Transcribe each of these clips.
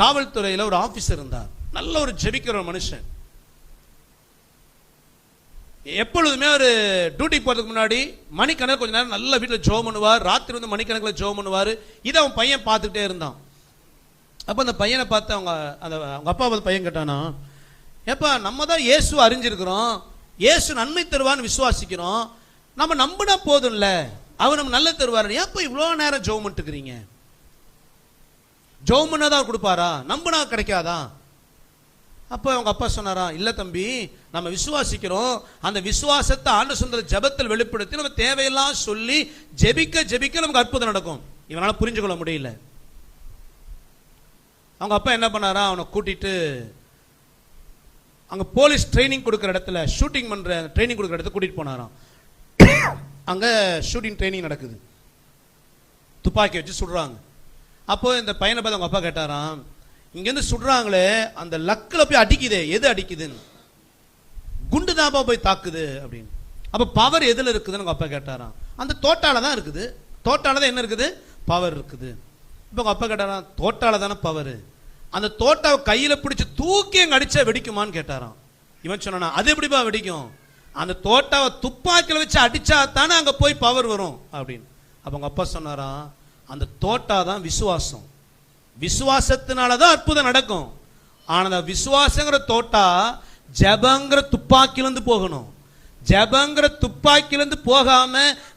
காவல்துறையில் ஒரு ஆபீசர் இருந்தார். நல்ல ஒரு ஜெபிக்கிற ஒரு மனுஷன். எப்பொழுதுமே ஒரு டியூட்டிக்கு போறதுக்கு முன்னாடி மணிக்கணக்கு கொஞ்ச நேரம் நல்ல வீட்டில் ஜோம் பண்ணுவார். ராத்திரி வந்து மணிக்கணக்கில் ஜோம் பண்ணுவார். இதை அவன் பையன் பார்த்துக்கிட்டே இருந்தான். அப்போ அந்த பையனை பார்த்து அவங்க அந்த அவங்க அப்பா பார்த்து பையன் கேட்டானா ஏப்பா நம்ம தான் இயேசு அறிஞ்சிருக்கிறோம். இயேசு நன்மை தருவான்னு விசுவாசிக்கிறோம். நம்ம நம்பினா போதும்ல. அவர் நம்ம நல்ல தருவார் ஏப்பா இவ்வளோ நேரம் ஜோம் பண்ணிட்டுருக்கிறீங்க ஜோமுன்னா தான் கொடுப்பாரா? நம்பினா கிடைக்காதா? அப்போ அவங்க அப்பா சொன்னாரா இல்லை தம்பி நம்ம விசுவாசிக்கிறோம். அந்த விசுவாசத்தை ஆண்டு சுந்தர ஜெபத்தில் வெளிப்படுத்தி நம்ம தேவையெல்லாம் சொல்லி ஜெபிக்க ஜெபிக்க நமக்கு அற்புதம் நடக்கும். இவனால் புரிஞ்சு கொள்ள முடியல. அவங்க அப்பா என்ன பண்ணாரா? அவனை கூட்டிட்டு அங்கே போலீஸ் ட்ரைனிங் கொடுக்குற இடத்துல ஷூட்டிங் பண்ணுற ட்ரைனிங் கொடுக்குற இடத்துல கூட்டிகிட்டு போனாராம். அங்கே ஷூட்டிங் ட்ரைனிங் நடக்குது. துப்பாக்கி வச்சு சுடுறாங்க. அப்போ இந்த பையனை பார்த்து அவங்க அப்பா கேட்டாராம் இங்கேருந்து சுடுறாங்களே அந்த லக்கில் போய் அடிக்குதே எது அடிக்குதுன்னு? குண்டு தாபா போய் தாக்குது அப்படின்னு. அப்போ பவர் எதில் இருக்குதுன்னு உங்கள் அப்பா கேட்டாராம். அந்த தோட்டால தான் இருக்குது. தோட்டால தான் என்ன இருக்குது? பவர் இருக்குது. இப்போ உங்கள் அப்பா கேட்டாராம் தோட்டால தானே பவர் அந்த தோட்டாவை கையில் பிடிச்சி தூக்கி அங்க அடித்தா வெடிக்குமான்னு கேட்டாராம். இவன் சொன்னானா அது எப்படிப்பா வெடிக்கும்? அந்த தோட்டாவை துப்பாக்கியில் வச்சு அடித்தா தானே அங்கே போய் பவர் வரும் அப்படின்னு. அப்போ உங்கள் அப்பா சொன்னாராம் அந்த தோட்டா தான் விசுவாசம். விசுவாசத்தினால தான் அற்புதம் நடக்கும். ஆனால் அந்த விசுவாசங்கிற தோட்டா ஜெபங்கிற துப்பாக்கிலேருந்து போகணும். ஜெபங்கிற துப்பாக்கிலேருந்து போகாம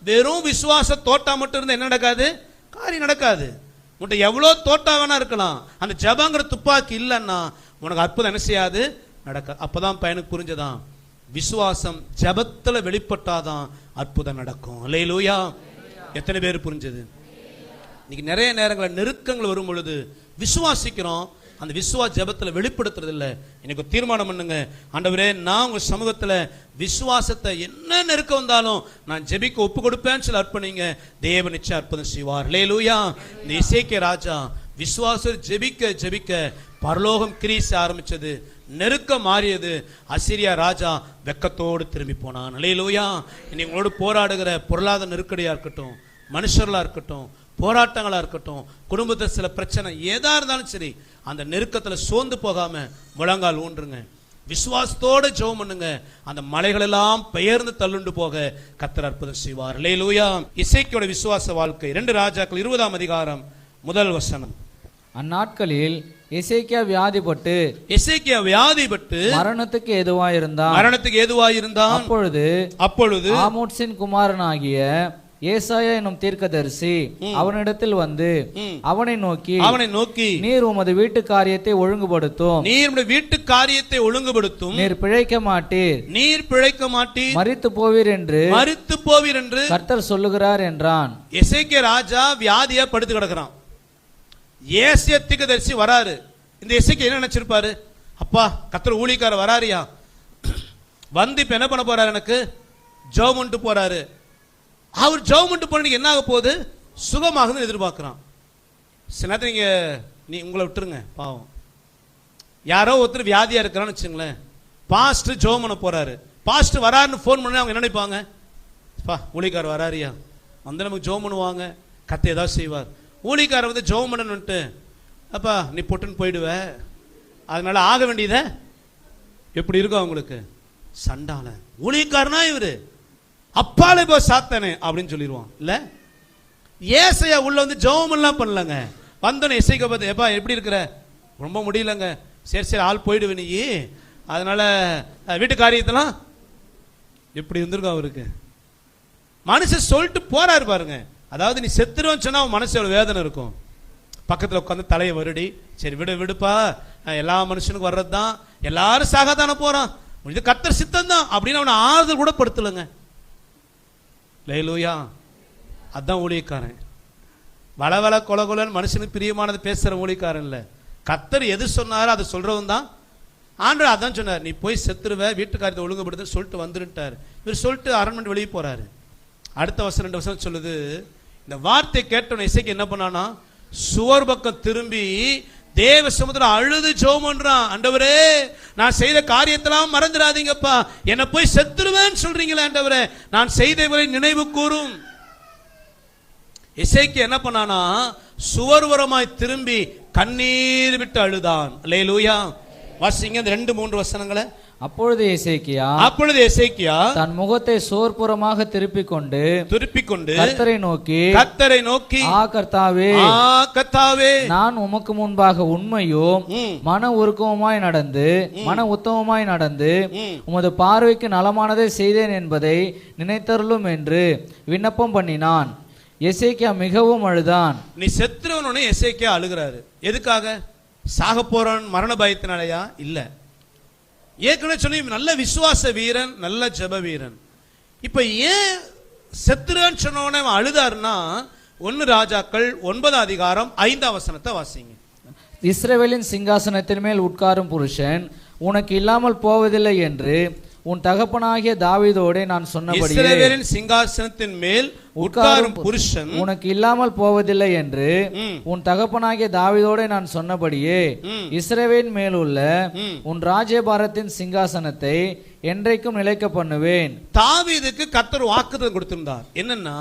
வெறும் விசுவாச தோட்டா மட்டும் இருந்தால் என்ன நடக்காது? காரியம் நடக்காது. உன்கிட்ட எவ்வளோ தோட்டா வேணா இருக்கலாம். அந்த ஜெபங்கிற துப்பாக்கி இல்லைன்னா உனக்கு அற்புதம் என்ன செய்யாது? நடக்க அப்பதான் பையனுக்கு புரிஞ்சதான் விசுவாசம் ஜெபத்துல வெளிப்பட்டாதான் அற்புதம் நடக்கும். லூயா எத்தனை பேர் புரிஞ்சது? இன்னைக்கு நிறைய நேரங்களில் நெருக்கங்கள் வரும் பொழுது விசுவாசிக்கிறோம். அந்த விசுவா ஜபத்தில் வெளிப்படுத்துறது இல்லை எனக்கு ஒரு தீர்மானம் பண்ணுங்க. ஆண்டவரே நான் உங்க சமூகத்தில் விசுவாசத்தை என்ன நெருக்கம் வந்தாலும் நான் ஜெபிக்க ஒப்பு கொடுப்பேன்னு சொல்லி அர்ப்பணிங்க. தேவ நிச்சயம் அற்புதம் செய்வார். லேலூயா இந்த இசைக்க ராஜா விசுவாச ஜெபிக்க ஜெபிக்க பரலோகம் கிரீச ஆரம்பிச்சது. நெருக்கம் மாறியது. அசிரியா ராஜா வெக்கத்தோடு திரும்பி போனான். லேலூயா இன்னைக்கு உங்களோடு போராடுகிற பொருளாதார நெருக்கடியாக இருக்கட்டும் மனுஷர்களாக இருக்கட்டும் போராட்டங்களா இருக்கட்டும் குடும்பத்தில் சில பிரச்சனை ஏதா இருந்தாலும் சரி அந்த நெருக்கத்துல சோர்ந்து போகாம முழங்கால் ஊன்றுங்க. விசுவாசத்தோட ஜெபம் பண்ணுங்க. அந்த மலைகள் எல்லாம் பெயர்ந்து தள்ளுண்டு போக கத்தர் அற்புதம் செய்வார். லேலூயா இசைக்கோட விசுவாச வாழ்க்கை. இரண்டு ராஜாக்கள் இருபதாம் அதிகாரம் முதல் வசனம். அந்நாட்களில் இசைக்கியா வியாதிப்பட்டு இசைக்கியா வியாதிப்பட்டு மரணத்துக்கு எதுவாயிருந்தான் மரணத்துக்கு ஏதுவாயிருந்தான். அப்பொழுது அப்பொழுது ஆமோட்சின் குமாரனாகிய ஏசாயா என்னும் தீர்க்கதரிசி அவனிடத்தில் வந்து. அவனை நோக்கி அவனை நோக்கி நீர் உமது வீட்டு காரியத்தை ஒழுங்குபடுத்தும். நீர் உம்முடைய வீட்டு காரியத்தை ஒழுங்குபடுத்தும். நீர் பிழைக்க மாட்டீர். நீர் பிழைக்க மாட்டீர். மரித்து போவீர் என்று மறித்து போவீர் என்று கர்த்தர் சொல்லுகிறார் என்றான். எசேக்கியா ராஜா வியாதியா படுத்து கிடக்குறான். ஏசிய தீர்க்கதரிசி வராரு. இந்த எசேக்கியா என்ன நினைச்சிருப்பாரு? அப்பா கத்தர் ஊழிக்கார வராருயா வந்து இப்ப என்ன பண்ண போறாரு எனக்கு? ஜோமன்ட்டு போறாரு. அவர் ஜவுமெண்ட் போனீங்க என்ன ஆக போகுது? சுகமாகுதுன்னு எதிர்பார்க்கிறான். சில நேரத்தில் நீங்கள் நீ உங்களை விட்டுருங்க பாவம். யாரோ ஒருத்தர் வியாதியாக இருக்கிறான்னு வச்சுங்களேன் பாஸ்டர் ஜோம் பண்ண போகிறாரு பாஸ்ட் வராருன்னு ஃபோன் பண்ணி அவங்க என்ன நினைப்பாங்க? பா ஊழிக்கார் வராரியா வந்து நமக்கு ஜோம் பண்ணுவாங்க. கத்தை ஏதாவது செய்வார். ஊழிக்காரர் வந்து ஜோம் பண்ணணுன்ட்டு அப்பா நீ பொட்டுன்னு போயிடுவ. அதனால ஆக வேண்டியத எப்படி இருக்கும் அவங்களுக்கு? சண்டால ஊழியக்காரனா இவர்? அப்பாலே போ சாத்தானே அப்படின்னு சொல்லிடுவான் இல்ல? ஏசையா உள்ள வந்து ஜெபமெல்லாம் பண்ணலங்க. வந்தோன்னு இசைக்க பார்த்து எப்பா எப்படி இருக்கிற? ரொம்ப முடியலங்க. சரி சரி ஆள் போயிடுவே நீ. அதனால வீட்டு காரியத்தெல்லாம் எப்படி இருந்திருக்கும் அவருக்கு. மனுஷன் சொல்லிட்டு போறாரு பாருங்க. அதாவது நீ செத்துருவேன்னு சொன்னா அவன் மனசு எவ்வளவு வேதனை இருக்கும். பக்கத்தில் உட்காந்து தலையை வருடி. சரி விடு விடுப்பா. எல்லா மனுஷனுக்கும் வர்றது தான் எல்லாரும் சாகத்தானே போறான். இது கத்தர் சித்தம் தான் அப்படின்னு அவனை ஆறுதல் கூட படுத்தலைங்க. லேலூயா. அதான் ஊழியக்காரன். வளவள வள கொல கொலன்னு மனுஷனுக்கு பிரியமானது பேசுகிற ஊழியக்காரன் இல்லை. கத்தர் எது சொன்னாரோ அதை சொல்கிறவன் தான். ஆண்டு அதான் சொன்னார் நீ போய் செத்துருவ வீட்டுக்காரத்தை ஒழுங்குபடுத்து சொல்லிட்டு வந்துருட்டார். இவர் சொல்லிட்டு அரண்மனை வெளியே போகிறார் அடுத்த வருஷம் ரெண்டு வருஷம் சொல்லுது இந்த வார்த்தை கேட்டவன இசைக்கு என்ன பண்ணானா சுவர் பக்கம் திரும்பி தேவ சமுத்திரம் அழுது ஜோமன்றான் அண்டவரே ஆண்டவரே நான் செய்த காரியத்தெல்லாம் மறந்துடாதீங்கப்பா. என்னை போய் செத்துருவேன்னு சொல்றீங்களே ஆண்டவரே நான் செய்தவரை நினைவு கூறும். இசைக்கு என்ன பண்ணானா சுவர்வரமாய் திரும்பி கண்ணீர் விட்டு அழுதான். லேலூயா வாசிங்க இந்த ரெண்டு மூன்று வசனங்களை. அப்பொழுது எசேக்கியா அப்பொழுது எசேக்கியா தன் முகத்தை சோர்புறமாக திருப்பிக் கொண்டு திருப்பிக் கொண்டு கர்த்தரை நோக்கி கத்தரை நோக்கி ஆ கர்த்தாவே ஆ கத்தாவே நான் உமக்கு முன்பாக உண்மையும் மன உருக்கமுமாய் நடந்து மன உத்தமமாய் நடந்து. உமது பார்வைக்கு நலமானதை செய்தேன் என்பதை நினைத்தருளும் என்று விண்ணப்பம் பண்ணினான். எசேக்கியா மிகவும் அழுதான். நீ செத்துறவனே எசேக்கியா அழுகிறாரு. எதுக்காக? சாக போறான் மரண பயத்தினாலயா? இல்ல. ஏற்கனவே சொல்லி நல்ல விசுவாச வீரன் நல்ல ஜெப வீரன். இப்ப ஏன் செத்துறான்னு சொன்னவனே அவன் அழுதாருன்னா ஒன்னு ராஜாக்கள் ஒன்பதாம் அதிகாரம் ஐந்தாம் வசனத்தை வாசிங்க. இஸ்ரேவேலின் சிங்காசனத்தின் மேல் உட்காரும் புருஷன் உனக்கு இல்லாமல் போவதில்லை என்று உன் தகப்பனாகிய தாவீதோடே நான் இஸ்ரவேலின் சிங்காசனத்தின் மேல் உட்காரும் புருஷன் உனக்கு இல்லாமல் போவதில்லை என்று உன் தகப்பனாகிய தாவீதோடே நான் சொன்னபடியே ம், இஸ்ரவேல் மேலுள்ள ம். உன் ராஜ்யபாரத்தின் சிங்காசனத்தை என்றைக்கும் நிலைக்க பண்ணுவேன். தாவீதுக்கு கர்த்தர் வாக்குத்தம் கொடுத்திருந்தார். என்னன்னா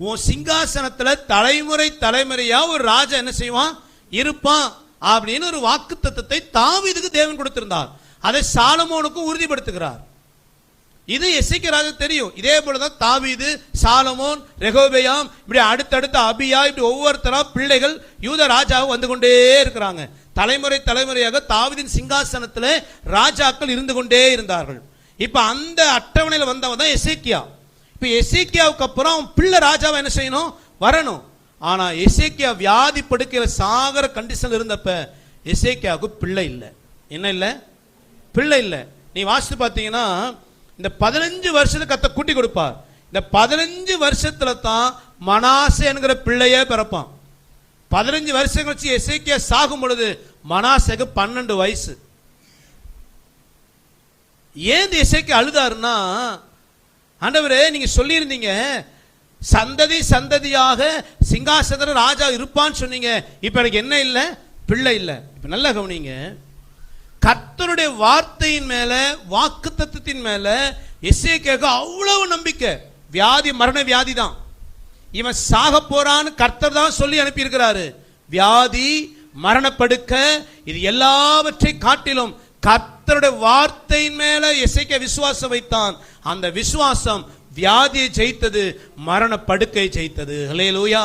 உன் சிங்காசனத்துல தலைமுறை தலைமுறையா ஒரு ராஜா என்ன செய்வான்? இருப்பான் அப்படின்னு ஒரு வாக்குத்தத்தத்தை தாவீதுக்கு தேவன் கொடுத்திருந்தார். அதை சாலமோனுக்கும் உறுதிப்படுத்துகிறார். இது எசைக்கு ராஜா தெரியும். இதே போலதான் தாவீது சாலமோன் ரெகோபெயாம் இப்படி அடுத்தடுத்த அபியா இப்படி ஒவ்வொருத்தரா பிள்ளைகள் யூத ராஜாவும் வந்து கொண்டே இருக்கிறாங்க. தலைமுறை தலைமுறையாக தாவிதின் சிங்காசனத்தில் ராஜாக்கள் இருந்து கொண்டே இருந்தார்கள். இப்போ அந்த அட்டவணையில் வந்தவன் தான் எசேக்கியா. இப்போ எசேக்கியாவுக்கு அப்புறம் அவன் பிள்ளை ராஜாவை என்ன செய்யணும்? வரணும். ஆனால் எசேக்கியா வியாதி படுக்கையில் சாகர கண்டிஷன் இருந்தப்ப எசேக்கியாவுக்கு பிள்ளை இல்லை. என்ன இல்லை? பிள்ளை இல்லை. நீ வாசித்து பார்த்தீங்கன்னா இந்த பதினஞ்சு வருஷத்துக்கு கத்த கூட்டி கொடுப்பார். இந்த பதினஞ்சு வருஷத்துல தான் மனாசே என்கிற பிள்ளையே பிறப்பான். பதினஞ்சு வருஷம் கழிச்சு எசைக்கிய சாகும் பொழுது மனாசேக்கு பன்னெண்டு வயசு. ஏன் இந்த அழுதாருன்னா ஆண்டவரே நீங்க சொல்லியிருந்தீங்க சந்ததி சந்ததியாக சிங்காசதர ராஜா இருப்பான்னு சொன்னீங்க. இப்ப எனக்கு என்ன இல்லை? பிள்ளை இல்லை. இப்ப நல்லா கவனிங்க. கர்த்தருடைய வார்த்தையின் மேல வாக்கு தத்துவத்தின் மேல எஸ்ஏக்கு அவ்வளவு நம்பிக்கை. வியாதி மரண வியாதி தான். இவன் சாக போறான்னு கர்த்தர் தான் சொல்லி அனுப்பியிருக்கிறாரு. வியாதி மரணப்படுக்க இது எல்லாவற்றை காட்டிலும் கர்த்தருடைய வார்த்தையின் மேல இசைக்க விசுவாசம் வைத்தான். அந்த விசுவாசம் வியாதியை ஜெயித்தது மரண படுக்கை ஜெயித்தது. லூயா